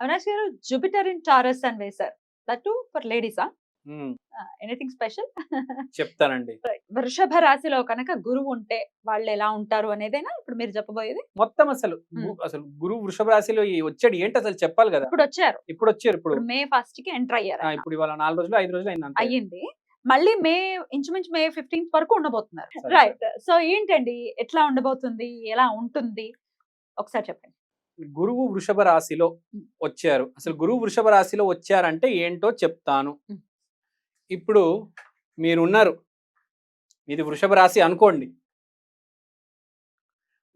అవినాష్ గారు Jupiter in Taurus అని వేశారు. దట్ ఫర్ లేడీసా ఎనీథింగ్ స్పెషల్? చెప్తానండి. వృషభ రాశిలో కనుక గురువు ఉంటే వాళ్ళు ఎలా ఉంటారు అనేదేనా? ఇప్పుడు మీరు చెప్పబోయేది? మొత్తం అసలు అసలు గురువు వృషభ రాశిలో వచ్చాడు ఏంటి అసలు చెప్పాలి కదా? ఇప్పుడు వచ్చారు. ఇప్పుడు వచ్చారు ఇప్పుడు. మే ఫస్ట్కి ఎంటర్ అయ్యారు ఇప్పుడు ఇవాళ నాలుగు రోజులు ఐదు రోజులు అయింది. అయ్యింది. మళ్ళీ మే ఇంచుమించు మే ఫిఫ్టీన్త్ వరకు ఉండబోతున్నారు. రైట్. సో ఏంటండి? ఎట్లా ఉండబోతుంది? ఎలా ఉంటుంది? ఒకసారి చెప్పండి. గురువు వృషభ రాశిలో. వచ్చారు అసలు గురువు వృషభ రాశిలో వచ్చారంటే ఏంటో చెప్తాను. ఇప్పుడు మీరున్నారు మీది వృషభ రాశి అనుకోండి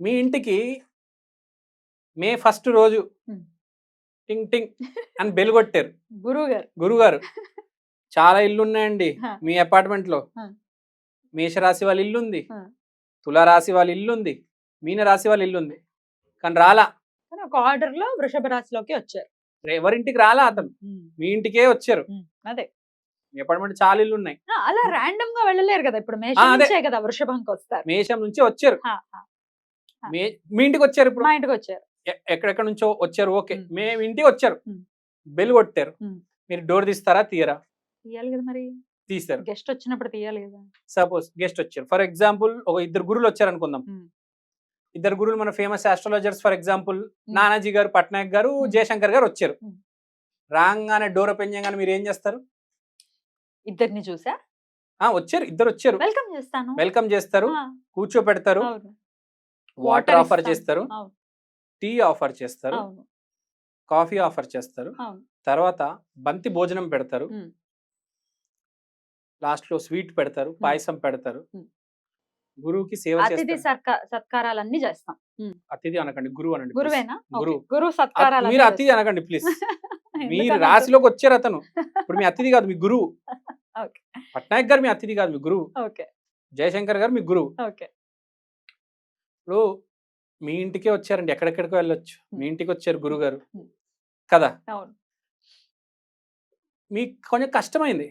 మీ ఇంటికి మే ఫస్ట్ రోజు. టింగ్ టింగ్ అని బెల్ కొట్టారు గురువు గారు గురుగారు చాలా ఇల్లు ఉన్నాయండి. మీ అపార్ట్మెంట్లో. మేషరాశి వాళ్ళ ఇల్లు ఉంది. తులారాశి వాళ్ళ ఇల్లు ఉంది మీన రాశి వాళ్ళ ఇల్లు ఉంది కానీ రాలా కానీ ఒక ఆర్డర్లో వృషభ రాశిలోకి వచ్చారు. ఎవరింటికి రాలా అతను? మీ ఇంటికే వచ్చారు. అదే. మీ అపార్ట్మెంట్ చాలా ఇల్లు ఉన్నాయి. అలా ర్యాండమ్గా వెళ్ళలేరు కదా ఇప్పుడు మేషం. నుంచే కదా వృషభంకి వస్తారు. మేషం నుంచి వచ్చారు. మే ఇంటికి వచ్చారు ఇప్పుడు? మా ఇంటికి వచ్చారు. ఎక్కడెక్కడ నుంచో వచ్చారు? ఓకే. మేము ఇంటికి వచ్చారు. బెల్ కొట్టారు. మీరు డోర్ తీస్తారా? తీయరా? తీయాలి కదా మరి. తీస్తారు. గెస్ట్ వచ్చినప్పుడు తీయాలి కదా. సపోజ్ గెస్ట్ వచ్చారు. ఫర్ ఎగ్జాంపుల్ ఒక ఇద్దరు గురువులు వచ్చారు అనుకుందాం. ఇద్దరు గురువులు మన famous astrologers for example Nanaji గారు పట్నాయక్ గారు. జయశంకర్ గారు వచ్చారు. రాగానే డోర్ ఓపెన్ చేయగానే మీరు ఏం చేస్తారు? ఇద్దరిని చూసా? ఆ వచ్చారు ఇద్దరు వచ్చారు. వెల్కమ్ చేస్తాను. వెల్కమ్ చేస్తారు కూర్చోపెడతారు వాటర్ ఆఫర్. చేస్తారు టీ ఆఫర్ చేస్తారు కాఫీ ఆఫర్ చేస్తారు తర్వాత బంతి భోజనం పెడతారు. లాస్ట్లో స్వీట్ పెడతారు పాయసం పెడతారు. గురువుకి సేవ అతిథి సత్కారాలన్నీ చేస్తాం. అతిథి అనకండి గురువు అనండి. గురువేనా. గురువు. గురువు సత్కారాలు మీరు అతిథి అనకండి ప్లీజ్ మీరు రాశిలోకి వచ్చారు అతను. ఇప్పుడు మీ అతిథి కాదు మీ గురువు. పట్నాయక్ గారు మీ అతిథి కాదు మీ గురువు. ఓకే. జయశంకర్ గారు మీ గురువు. ఇప్పుడు మీ ఇంటికే వచ్చారండి ఎక్కడెక్కడికో వెళ్ళొచ్చు. మీ ఇంటికి వచ్చారు గురువు గారు. కదా? మీకు కొంచెం కష్టమైంది.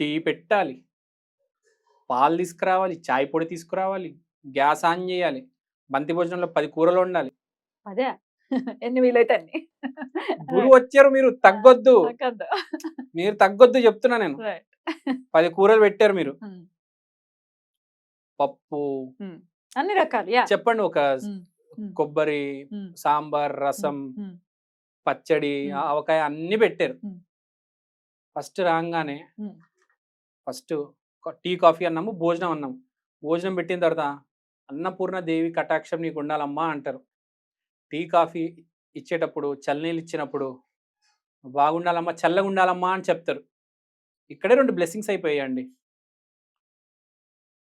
టీ పెట్టాలి. పాలు తీసుకురావాలి చాయ్ పొడి తీసుకురావాలి గ్యాస్ ఆన్ చేయాలి బంతి భోజనంలో పది కూరలు ఉండాలి అదే ఎన్ని వీలైతే అన్ని గురువు వచ్చారు మీరు తగ్గొద్దు. మీరు తగ్గొద్దు చెప్తున్నా నేను. పది కూరలు పెట్టారు మీరు. పప్పు అన్ని రకాలు చెప్పండి ఒక. కొబ్బరి. సాంబార్ రసం. పచ్చడి. ఆవకాయ అన్ని పెట్టారు. ఫస్ట్ రాగానే. ఫస్ట్ టీ కాఫీ అన్నాము భోజనం అన్నాము. భోజనం పెట్టిన తర్వాత అన్నపూర్ణ దేవి కటాక్షం నీకు ఉండాలమ్మా అంటారు. టీ కాఫీ ఇచ్చేటప్పుడు చల్లనీళ్ళు ఇచ్చినప్పుడు బాగుండాలమ్మా చల్లగా ఉండాలమ్మా అని చెప్తారు. ఇక్కడే రెండు బ్లెస్సింగ్స్ అయిపోయాయండి.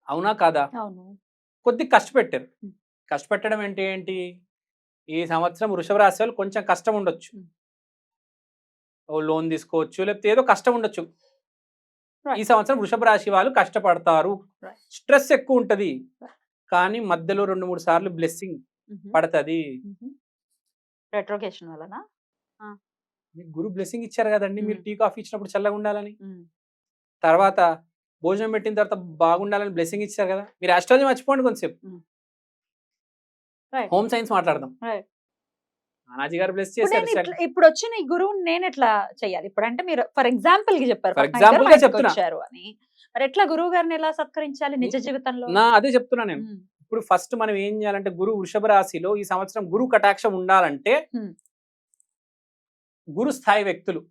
అవునా కాదా? కొద్ది కష్టపెట్టారు. కష్టపెట్టడం ఏంటి ఏంటి? ఈ సంవత్సరం వృషభ రాశి వాళ్ళు కొంచెం కష్టం ఉండొచ్చు. ఓ లోన్ తీసుకోవచ్చు లేకపోతే ఏదో కష్టం ఉండొచ్చు. ఈ సంవత్సరం వృషభ రాశి వాళ్ళు కష్టపడతారు. స్ట్రెస్ ఎక్కువ ఉంటది. కానీ మధ్యలో రెండు మూడు సార్లు బ్లెస్సింగ్ పడుతుంది. రెట్రోకేషన్ వలన మీకు గురు బ్లెస్సింగ్ ఇచ్చారు కదండి. మీరు Hmm. టీ కాఫీ ఇచ్చినప్పుడు చల్లగా ఉండాలని. తర్వాత భోజనం పెట్టిన తర్వాత బాగుండాలని బ్లెస్సింగ్ ఇచ్చారు కదా. మీరు ఆస్ట్రాలజీ మర్చిపోండి కొంచెంసేపు. Right. హోమ్ సైన్స్ మాట్లాడదాం. నానాజీ గారు బ్లెస్ ఇప్పుడు చేశారు వచ్చిన ఈ గురువు నేను ఎట్లా చెయ్యాలి. ఇప్పుడు అంటే మీరు ఫర్ ఎగ్జాంపుల్కి చెప్పారు మా గా ఇంటికి చెప్తున్నా. వచ్చారు అని. మరి ఎట్లా గురువు గారిని ఎలా సత్కరించాలి నిజ జీవితంలో? నా అదే చెప్తున్నా నేను. ఇప్పుడు ఫస్ట్ మనం ఏం చేయాలంటే గురు వృషభ రాశిలో ఈ సంవత్సరం గురు కటాక్షం ఉండాలంటే. గురు స్థాయి వ్యక్తులు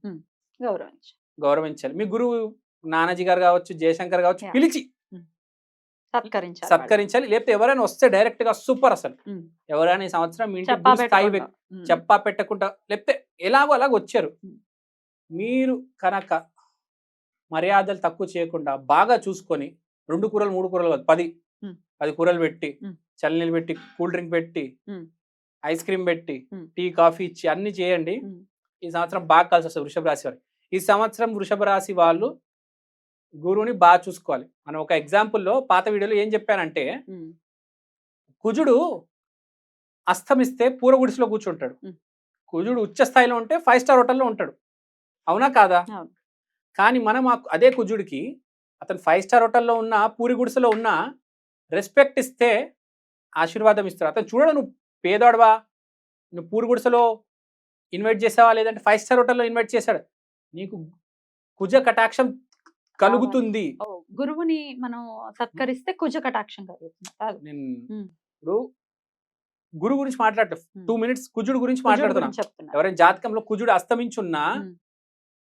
గౌరవించి గౌరవించాలి. మీ గురువు నానాజీ గారు కావచ్చు జయశంకర్ కావచ్చు. పిలిచి సత్కరించాలి సత్కరించాలి లేకపోతే ఎవరైనా వస్తే డైరెక్ట్గా సూపర్ అసలు. ఎవరైనా ఈ సంవత్సరం మీ గురు స్థాయి చెప్పా పెట్టకుండా లేకపోతే ఎలాగో అలాగ వచ్చారు. మీరు కనుక మర్యాదలు తక్కువ చేయకుండా బాగా చూసుకొని రెండు కూరలు మూడు కూరలు కాదు పది. పది కూరలు పెట్టి. చల్లనీళ్ళు పెట్టి కూల్ డ్రింక్ పెట్టి. ఐస్ క్రీమ్ పెట్టి. టీ కాఫీ ఇచ్చి అన్ని చేయండి. ఈ సంవత్సరం బాగా కలిసి వస్తుంది వృషభ రాశి వారికి ఈ సంవత్సరం వృషభ రాశి వాళ్ళు గురువుని బాగా చూసుకోవాలి. మనం ఒక ఎగ్జాంపుల్లో పాత వీడియోలో ఏం చెప్పానంటే కుజుడు అస్తమిస్తే పూర గుడిసెలో కూర్చుంటాడు. కుజుడు ఉచ్చ స్థాయిలో ఉంటే ఫైవ్ స్టార్ హోటల్లో ఉంటాడు. అవునా కాదా. కానీ మనం అదే కుజుడికి అతను ఫైవ్ స్టార్ హోటల్లో ఉన్న పూరి గుడిసెలో ఉన్న రెస్పెక్ట్ ఇస్తే ఆశీర్వాదం ఇస్తాడు. అతను చూడడు నువ్వు పేదవాడవా నువ్వు పూరి గుడిసెలో ఇన్వైట్ చేసావా? లేదంటే ఫైవ్ స్టార్ హోటల్లో ఇన్వైట్ చేశాడు. నీకు కుజ కటాక్షం కలుగుతుంది గురువుని మనం సత్కరిస్తే కుజ కటాక్షం కలుగుతుంది. ఇప్పుడు గురువు గురించి మాట్లాడటం. టూ మినిట్స్ కుజుడు గురించి మాట్లాడుతున్నా ఎవరైనా జాతకంలో కుజుడు అస్తమించున్నా.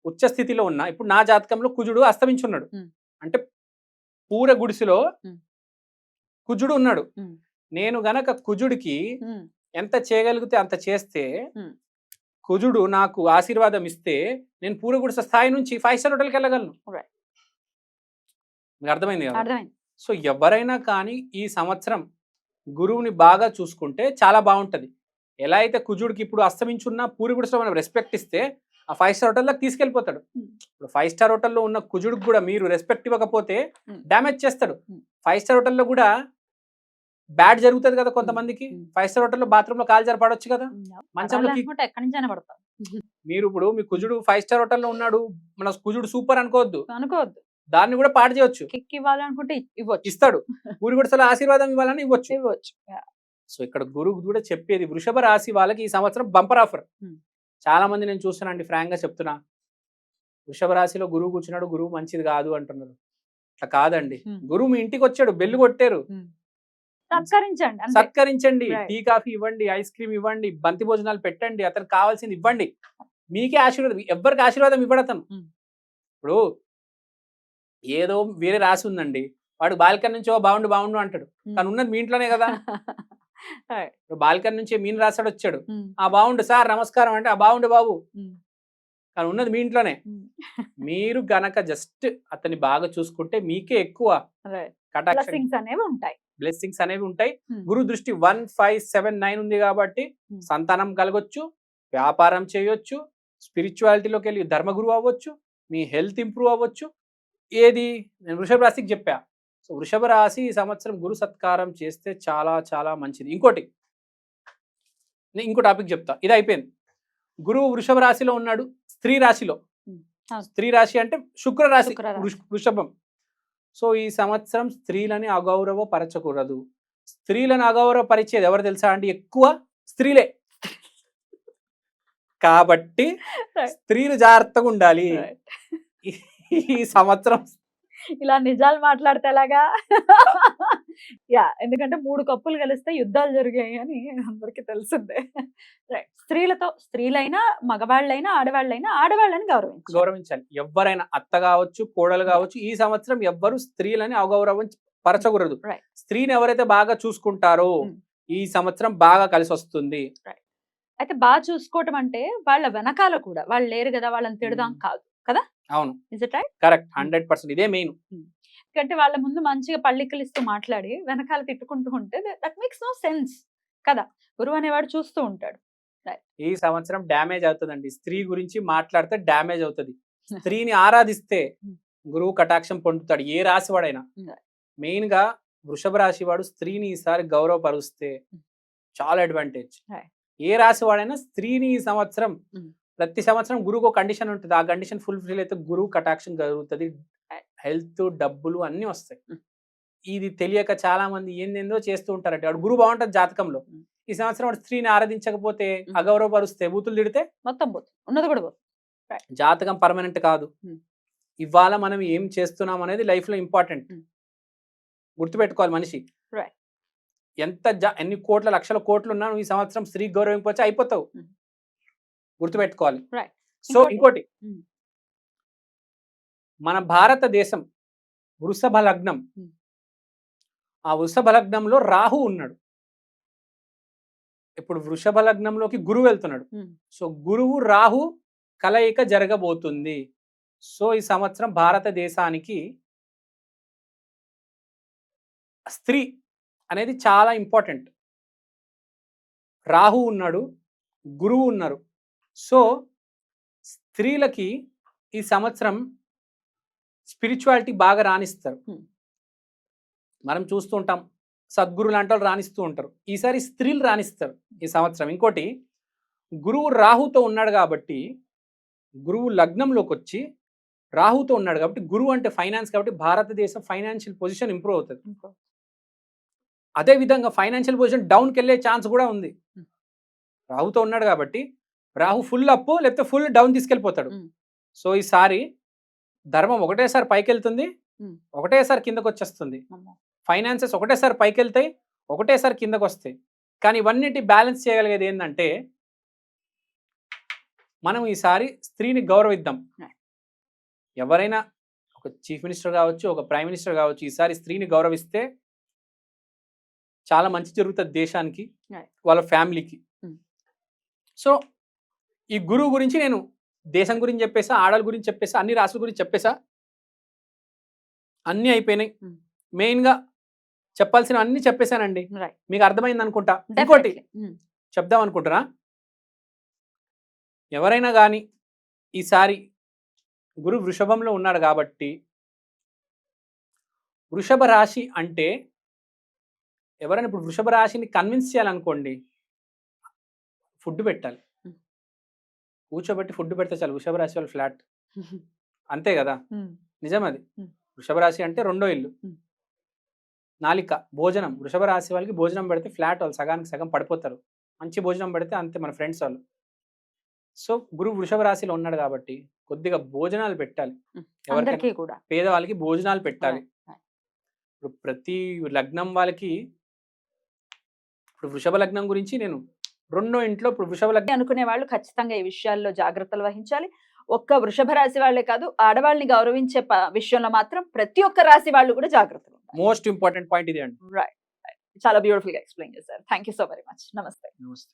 ఉచ్చ స్థితిలో ఉన్నా ఇప్పుడు నా జాతకంలో కుజుడు అస్తమించున్నాడు. అంటే పూర గుడిసెలో. కుజుడు ఉన్నాడు. నేను గనక కుజుడికి ఎంత చేయగలిగితే అంత చేస్తే. కుజుడు నాకు ఆశీర్వాదం ఇస్తే నేను పూర గుడిసె స్థాయి నుంచి ఫైవ్ స్టార్ హోటల్కి వెళ్ళగలను. మీకు అర్థమైంది కదా? అర్థమైంది. సో ఎవరైనా కానీ ఈ సంవత్సరం గురువుని బాగా చూసుకుంటే చాలా బాగుంటది. ఎలా అయితే కుజుడికి ఇప్పుడు అస్తమించున్న పూరి గుడిసెలో మనం రెస్పెక్ట్ ఇస్తే ఆ ఫైవ్ స్టార్ హోటల్లోకి తీసుకెళ్ళిపోతాడు. ఇప్పుడు ఫైవ్ స్టార్ హోటల్లో ఉన్న కుజుడికి కూడా మీరు రెస్పెక్ట్ ఇవ్వకపోతే. డ్యామేజ్ చేస్తాడు. ఫైవ్ స్టార్ హోటల్లో కూడా బ్యాడ్ జరుగుతుంది కదా కొంతమందికి. ఫైవ్ స్టార్ హోటల్లో బాత్రూంలో కాలు జరపడొచ్చు కదా? మంచంలో ఎక్కడి నుంచి పడతాం. మీరు ఇప్పుడు మీ కుజుడు ఫైవ్ స్టార్ హోటల్లో ఉన్నాడు. మన కుజుడు సూపర్ అనుకోవద్దు. అనుకోవద్దు. దాన్ని కూడా పాడు చేయొచ్చు. కిక్ ఇవ్వాలనుకుంటే ఇవ్వచ్చు. ఇస్తాడు. పూరి గుడిసెలో ఆశీర్వాదం ఇవ్వాలని ఇవ్వచ్చు. ఇవ్వచ్చు. సో ఇక్కడ గురువు కూడా చెప్పేది వృషభ రాశి వాళ్ళకి ఈ సంవత్సరం బంపర్ ఆఫర్. చాలా మంది నేను చూస్తున్నానండి ఫ్రాంక్గా చెప్తున్నా. వృషభ రాశిలో గురువు కూర్చున్నాడు గురువు మంచిది కాదు అంటున్నారు. అట్లా కాదండి. గురువు మీ ఇంటికి వచ్చాడు బెల్లు కొట్టారు. సత్కరించండి సత్కరించండి. టీ కాఫీ ఇవ్వండి ఐస్ క్రీమ్ ఇవ్వండి బంతి భోజనాలు పెట్టండి అతనికి కావాల్సింది ఇవ్వండి. మీకే ఆశీర్వాదం ఎవరికి ఆశీర్వాదం ఇవ్వడు అతను. Hmm. ఇప్పుడు ఏదో వేరే రాసి ఉందండి. వాడు బాల్కన్ నుంచి ఓ బాగుండు బాగుండు అంటాడు కానీ ఉన్నది మీ ఇంట్లోనే కదా. బాల్కన్ నుంచి మీన్ రాసాడు వచ్చాడు. ఆ బాగుండు సార్ నమస్కారం అంటే ఆ బాగుండు బాబు. కానీ ఉన్నది మీ ఇంట్లోనే. మీరు గనక జస్ట్ అతన్ని బాగా చూసుకుంటే మీకే ఎక్కువ Blessings అనేవి ఉంటాయి. బ్లెస్సింగ్స్ అనేవి ఉంటాయి. గురు దృష్టి వన్ ఫైవ్ సెవెన్ నైన్ ఉంది కాబట్టి. సంతానం కలగొచ్చు వ్యాపారం చేయొచ్చు స్పిరిచువాలిటీలోకి వెళ్ళి ధర్మగురు అవ్వచ్చు మీ హెల్త్ ఇంప్రూవ్ అవ్వచ్చు ఏది? నేను వృషభ రాశికి చెప్పా. సో వృషభ రాశి ఈ సంవత్సరం గురు సత్కారం చేస్తే చాలా చాలా మంచిది. ఇంకోటి నేను ఇంకో టాపిక్ చెప్తా. ఇది అయిపోయింది. గురువు వృషభ రాశిలో ఉన్నాడు స్త్రీ రాశిలో. స్త్రీ రాశి అంటే శుక్ర రాశి వృషభం. సో ఈ సంవత్సరం స్త్రీలని అగౌరవపరచకూడదు. స్త్రీలను అగౌరవపరిచేది ఎవరు తెలుసా అండి? ఎక్కువ స్త్రీలే. కాబట్టి. స్త్రీలు జాగ్రత్తగా ఉండాలి. ఈ- సంవత్సరం. ఇలా నిజాలు మాట్లాడితే ఎలాగా? యా ఎందుకంటే మూడు కప్పులు కలిస్తే యుద్ధాలు జరిగాయి అని అందరికి తెలిసిందే. రైట్. స్త్రీలతో స్త్రీలైనా మగవాళ్ళైనా ఆడవాళ్ళైనా ఆడవాళ్ళని గౌరవించాలి గౌరవించాలి. ఎవరైనా అత్త కావచ్చు కోడలు కావచ్చు ఈ సంవత్సరం ఎవ్వరు స్త్రీలని అగౌరవం పరచకూడదు. స్త్రీని ఎవరైతే బాగా చూసుకుంటారో. ఈ సంవత్సరం బాగా కలిసి వస్తుంది అయితే బాగా చూసుకోవటం అంటే వాళ్ళ వెనకాల కూడా వాళ్ళు లేరు కదా వాళ్ళని తిడదాం Hmm. కాదు? అవును. కరెక్ట్. హండ్రెడ్ పర్సెంట్ ఇదే మెయిన్. ఎందుకంటే వాళ్ళ ముందు మంచిగా పళ్ళికలిస్తూ మాట్లాడి వెనకాల తిట్టుకుంటూ ఉంటే దట్ మేక్స్ నో సెన్స్ కదా. గురువు అనేవాడు చూస్తూ ఉంటాడు. ఈ సంవత్సరం డ్యామేజ్ అవుతుందండి. స్త్రీ గురించి మాట్లాడితే డ్యామేజ్ అవుతుంది. స్త్రీని ఆరాధిస్తే Hmm. గురువు కటాక్షం పొందుతాడు. ఏ రాశి వాడైనా. మెయిన్గా వృషభ రాశి వాడు స్త్రీని ఈసారి గౌరవపరుస్తే చాలా అడ్వాంటేజ్. ఏ రాశి వాడైనా స్త్రీని ఈ సంవత్సరం Hmm. ప్రతి సంవత్సరం గురువుకు ఒక కండిషన్ ఉంటుంది ఆ కండిషన్ ఫుల్ఫిల్ అయితే గురువు కటాక్షం కలుగుతుంది హెల్త్ డబ్బులు అన్ని వస్తాయి. ఇది తెలియక చాలా మంది ఏందేందో చేస్తూ ఉంటారంటే వాడు గురువు బాగుంటుంది జాతకంలో. ఈ సంవత్సరం వాడు స్త్రీని ఆరాధించకపోతే. అగౌరవపరుస్తే బూతులు తిడితే మొత్తం పోతుంది ఉన్నది కూడా జాతకం పర్మనెంట్ కాదు. ఇవాళ మనం ఏం చేస్తున్నాం అనేది లైఫ్లో ఇంపార్టెంట్. గుర్తుపెట్టుకోవాలి మనిషి. ఎంత ఎన్ని కోట్ల లక్షల కోట్లు ఉన్నా నువ్వు ఈ సంవత్సరం స్త్రీ గౌరవింపవచ్చు అయిపోతావు. గుర్తుపెట్టుకోవాలి. సో ఇంకోటి-. మన భారతదేశం వృషభ లగ్నం. ఆ వృషభ లగ్నంలో రాహు ఉన్నాడు ఇప్పుడు వృషభ లగ్నంలోకి గురువు వెళ్తున్నాడు. సో గురువు రాహు కలయిక జరగబోతుంది సో ఈ సంవత్సరం భారతదేశానికి స్త్రీ అనేది చాలా ఇంపార్టెంట్ రాహు ఉన్నాడు గురువు ఉన్నారు సో స్త్రీలకి ఈ సంవత్సరం స్పిరిచువాలిటీ బాగా రాణిస్తారు. మనం చూస్తూ ఉంటాం సద్గురు లాంటి వాళ్ళు రాణిస్తూ ఉంటారు. ఈసారి స్త్రీలు రాణిస్తారు ఈ సంవత్సరం. ఇంకోటి గురువు రాహుతో ఉన్నాడు కాబట్టి గురువు లగ్నంలోకి వచ్చి రాహుతో ఉన్నాడు కాబట్టి గురువు అంటే ఫైనాన్స్ కాబట్టి భారతదేశం ఫైనాన్షియల్ పొజిషన్ ఇంప్రూవ్ అవుతుంది. అదే విధంగా ఫైనాన్షియల్ పొజిషన్ డౌన్కి వెళ్ళే ఛాన్స్ కూడా ఉంది. రాహుతో ఉన్నాడు కాబట్టి రాహు ఫుల్ అప్ లేకపోతే ఫుల్ డౌన్ తీసుకెళ్ళిపోతాడు. సో ఈసారి ధర్మం ఒకటేసారి పైకి వెళ్తుంది. ఒకటేసారి కిందకు వచ్చేస్తుంది. ఫైనాన్సెస్ ఒకటేసారి పైకి వెళ్తాయి ఒకటేసారి కిందకు వస్తాయి కానీ ఇవన్నిటి బ్యాలెన్స్ చేయగలిగేది ఏంటంటే మనం ఈసారి స్త్రీని గౌరవిద్దాం. ఎవరైనా ఒక చీఫ్ మినిస్టర్ కావచ్చు ఒక ప్రైమ్ మినిస్టర్ కావచ్చు ఈసారి స్త్రీని గౌరవిస్తే చాలా మంచి జరుగుతుంది దేశానికి. వాళ్ళ ఫ్యామిలీకి. సో ఈ గురువు గురించి నేను దేశం గురించి చెప్పేసా ఆడల గురించి చెప్పేసా అన్ని రాష్ట్రాల గురించి చెప్పేసా? అన్నీ అయిపోయినాయి. మెయిన్గా చెప్పాల్సిన అన్ని చెప్పేశానండి. మీకు అర్థమైంది అనుకుంటా? ఇంకోటి చెప్దాం అనుకుంటున్నా ఎవరైనా కానీ ఈసారి గురు వృషభంలో ఉన్నాడు కాబట్టి వృషభ రాశి అంటే ఎవరైనా ఇప్పుడు వృషభ రాశిని కన్విన్స్ చేయాలనుకోండి ఫుడ్ పెట్టాలి. కూర్చోబెట్టి ఫుడ్ పెడితే చాలు వృషభ రాశి వాళ్ళు ఫ్లాట్. అంతే కదా? నిజం అది. వృషభ రాశి అంటే రెండో ఇల్లు. నాలిక భోజనం. వృషభ రాశి వాళ్ళకి భోజనం పెడితే ఫ్లాట్ వాళ్ళు సగానికి సగం పడిపోతారు. మంచి భోజనం పెడితే అంతే మన ఫ్రెండ్స్ వాళ్ళు. సో గురువు వృషభ రాశిలో ఉన్నాడు కాబట్టి కొద్దిగా భోజనాలు పెట్టాలి. అందరికీ కూడా. పేదవాళ్ళకి భోజనాలు పెట్టాలి. ఇప్పుడు ప్రతి లగ్నం వాళ్ళకి ఇప్పుడు వృషభ లగ్నం గురించి నేను రెండో ఇంట్లో ఇప్పుడు వృషభ లగ్నం అనుకునే వాళ్ళు ఖచ్చితంగా ఈ విషయాల్లో జాగ్రత్తలు వహించాలి. ఒక్క వృషభ రాశి వాళ్ళే కాదు ఆడవాళ్ళని గౌరవించే విషయంలో మాత్రం ప్రతి ఒక్క రాశి వాళ్ళు కూడా జాగ్రత్తలు మోస్ట్ ఇంపార్టెంట్ పాయింట్ ఇది అండి. రైట్ చాలా బ్యూటిఫుల్గా ఎక్స్ప్లెయిన్ చేశారు. Thank you so very much నమస్తే నమస్తే.